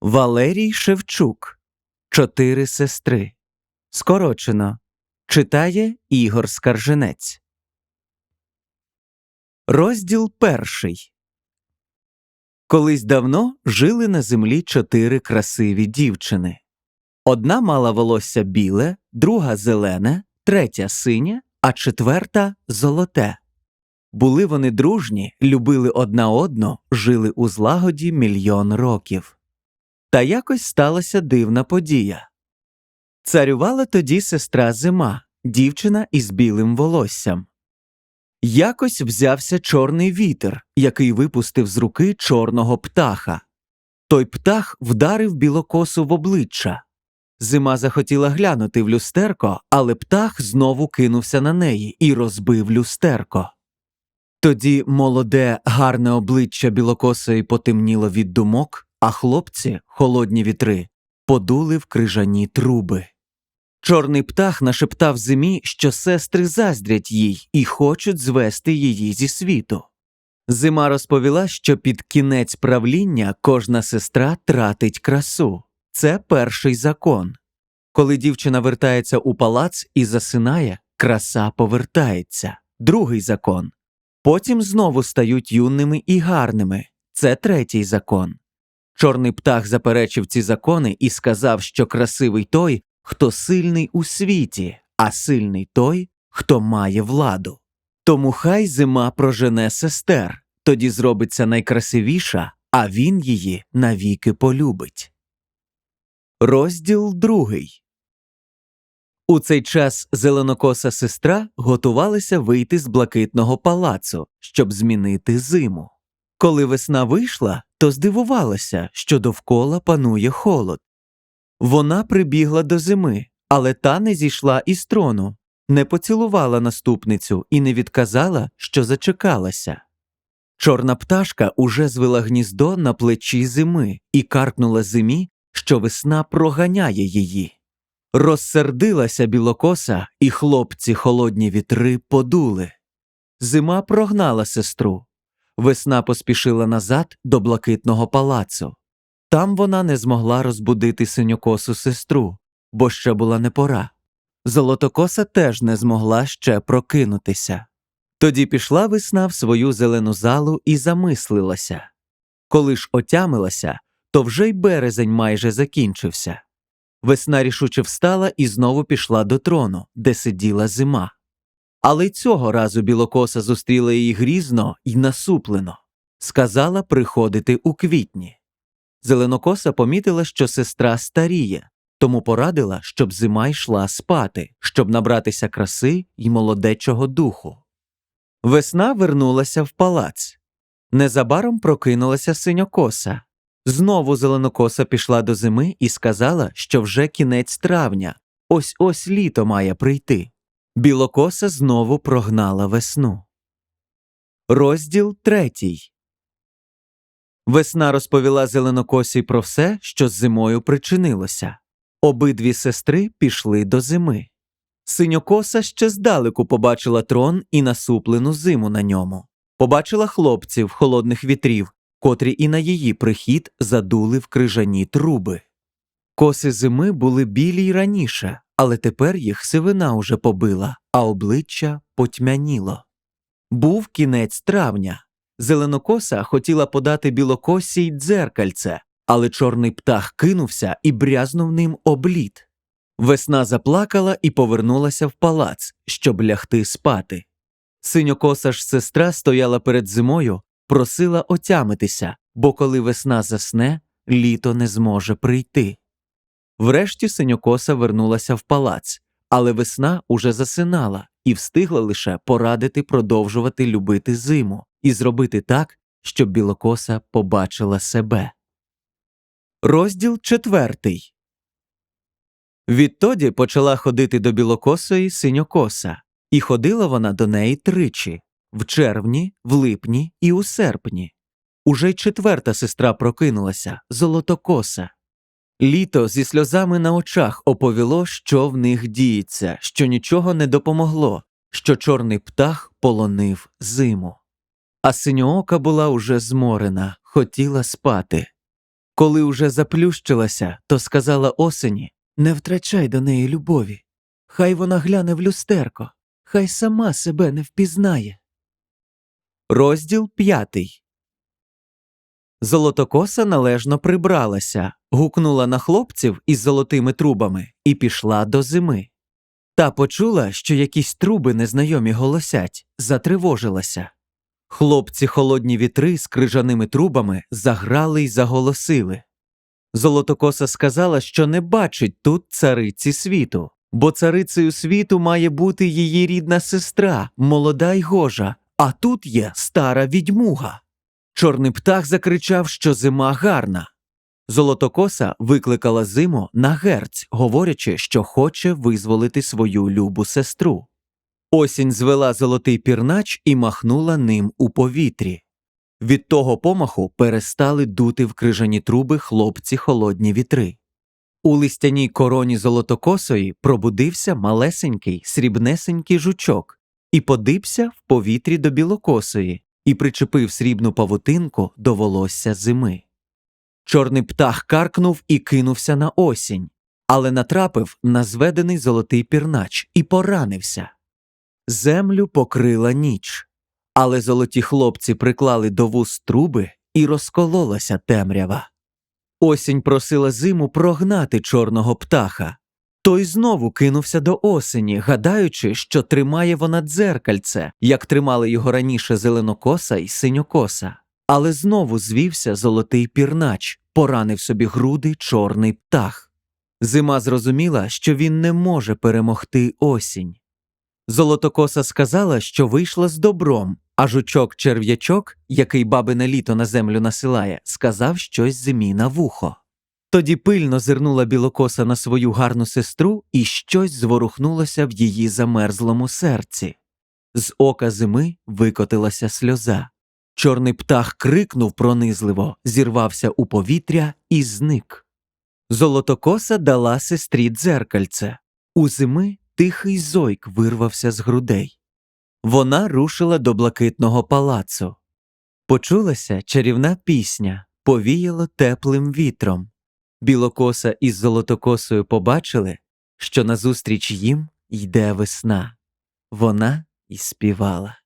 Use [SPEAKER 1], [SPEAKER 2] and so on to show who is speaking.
[SPEAKER 1] Валерій Шевчук. Чотири сестри. Скорочено. Читає Ігор Скарженець. Розділ перший. Колись давно жили на землі чотири красиві дівчини. Одна мала волосся біле, друга зелене, третя синє, а четверта золоте. Були вони дружні, любили одна одну, жили у злагоді мільйон років. Та якось сталася дивна подія. Царювала тоді сестра зима, дівчина із білим волоссям. Якось взявся чорний вітер, який випустив з руки чорного птаха. Той птах вдарив білокосу в обличчя. Зима захотіла глянути в люстерко, але птах знову кинувся на неї і розбив люстерко. Тоді молоде, гарне обличчя білокосої потемніло від думок, а хлопці, холодні вітри, подули в крижані труби. Чорний птах нашептав зимі, що сестри заздрять їй і хочуть звести її зі світу. Зима розповіла, що під кінець правління кожна сестра тратить красу. Це перший закон. Коли дівчина вертається у палац і засинає, краса повертається. Другий закон. Потім знову стають юними і гарними. Це третій закон. Чорний птах заперечив ці закони і сказав, що красивий той, хто сильний у світі, а сильний той, хто має владу. Тому хай зима прожене сестер, тоді зробиться найкрасивіша, а він її навіки полюбить. Розділ другий. У цей час зеленокоса сестра готувалася вийти з блакитного палацу, щоб змінити зиму. Коли весна вийшла, то здивувалася, що довкола панує холод. Вона прибігла до зими, але та не зійшла із трону, не поцілувала наступницю і не відказала, що зачекалася. Чорна пташка уже звела гніздо на плечі зими і каркнула зимі, що весна проганяє її. Розсердилася білокоса, і хлопці холодні вітри подули. Зима прогнала сестру. Весна поспішила назад до блакитного палацу. Там вона не змогла розбудити синьокосу сестру, бо ще була не пора. Золотокоса теж не змогла ще прокинутися. Тоді пішла весна в свою зелену залу і замислилася. Коли ж отямилася, то вже й березень майже закінчився. Весна рішуче встала і знову пішла до трону, де сиділа зима. Але й цього разу білокоса зустріла її грізно й насуплено, сказала приходити у квітні. Зеленокоса помітила, що сестра старіє, тому порадила, щоб зима йшла спати, щоб набратися краси й молодечого духу. Весна вернулася в палац. Незабаром прокинулася синьокоса. Знову зеленокоса пішла до зими і сказала, що вже кінець травня, ось ось літо має прийти. Білокоса знову прогнала весну. Розділ третій. Весна розповіла зеленокосій про все, що з зимою причинилося. Обидві сестри пішли до зими. Синьокоса ще здалеку побачила трон і насуплену зиму на ньому. Побачила хлопців холодних вітрів, котрі і на її прихід задули в крижані труби. Коси зими були білі й раніше, але тепер їх сивина уже побила, а обличчя потьмяніло. Був кінець травня. Зеленокоса хотіла подати білокосій дзеркальце, але чорний птах кинувся і брязнув ним облід. Весна заплакала і повернулася в палац, щоб лягти спати. Синьокоса ж сестра стояла перед зимою, просила отямитися, бо коли весна засне, літо не зможе прийти. Врешті синьокоса вернулася в палац, але весна уже засинала і встигла лише порадити продовжувати любити зиму і зробити так, щоб білокоса побачила себе. Розділ четвертий. Відтоді почала ходити до білокосої синьокоса, і ходила вона до неї тричі в червні, в липні і у серпні. Уже й четверта сестра прокинулася золотокоса. Літо зі сльозами на очах оповіло, що в них діється, що нічого не допомогло, що чорний птах полонив зиму. А синьоока була уже зморена, хотіла спати. Коли уже заплющилася, то сказала осені Не втрачай до неї любові. Хай вона гляне в люстерко, хай сама себе не впізнає. Розділ п'ятий. Золотокоса належно прибралася, гукнула на хлопців із золотими трубами і пішла до зими. Та почула, що якісь труби незнайомі голосять, затривожилася. Хлопці холодні вітри з крижаними трубами заграли й заголосили. Золотокоса сказала, що не бачить тут цариці світу, бо царицею світу має бути її рідна сестра, молода й гожа, а тут є стара відьмуга. Чорний птах закричав, що зима гарна. Золотокоса викликала зиму на герць, говорячи, що хоче визволити свою любу сестру. Осінь звела золотий пірнач і махнула ним у повітрі. Від того помаху перестали дути в крижані труби хлопці холодні вітри. У листяній короні золотокосої пробудився малесенький срібнесенький жучок і подився в повітрі до білокосої і причепив срібну павутинку до волосся зими. Чорний птах каркнув і кинувся на осінь, але натрапив на зведений золотий пірнач і поранився. Землю покрила ніч, але золоті хлопці приклали до вуз труби і розкололася темрява. Осінь просила зиму прогнати чорного птаха. Той знову кинувся до осені, гадаючи, що тримає вона дзеркальце, як тримали його раніше зеленокоса і синьокоса. Але знову звівся золотий пірнач, поранив собі груди чорний птах. Зима зрозуміла, що він не може перемогти осінь. Золотокоса сказала, що вийшла з добром, а жучок черв'ячок, який бабине літо на землю насилає, сказав щось зимі на вухо. Тоді пильно зирнула білокоса на свою гарну сестру, і щось зворухнулося в її замерзлому серці. З ока зими викотилася сльоза. Чорний птах крикнув пронизливо, зірвався у повітря і зник. Золотокоса дала сестрі дзеркальце. У зими тихий зойк вирвався з грудей. Вона рушила до блакитного палацу. Почулася чарівна пісня, повіяло теплим вітром. Білокоса із золотокосою побачили, що назустріч їм йде весна. Вона і співала.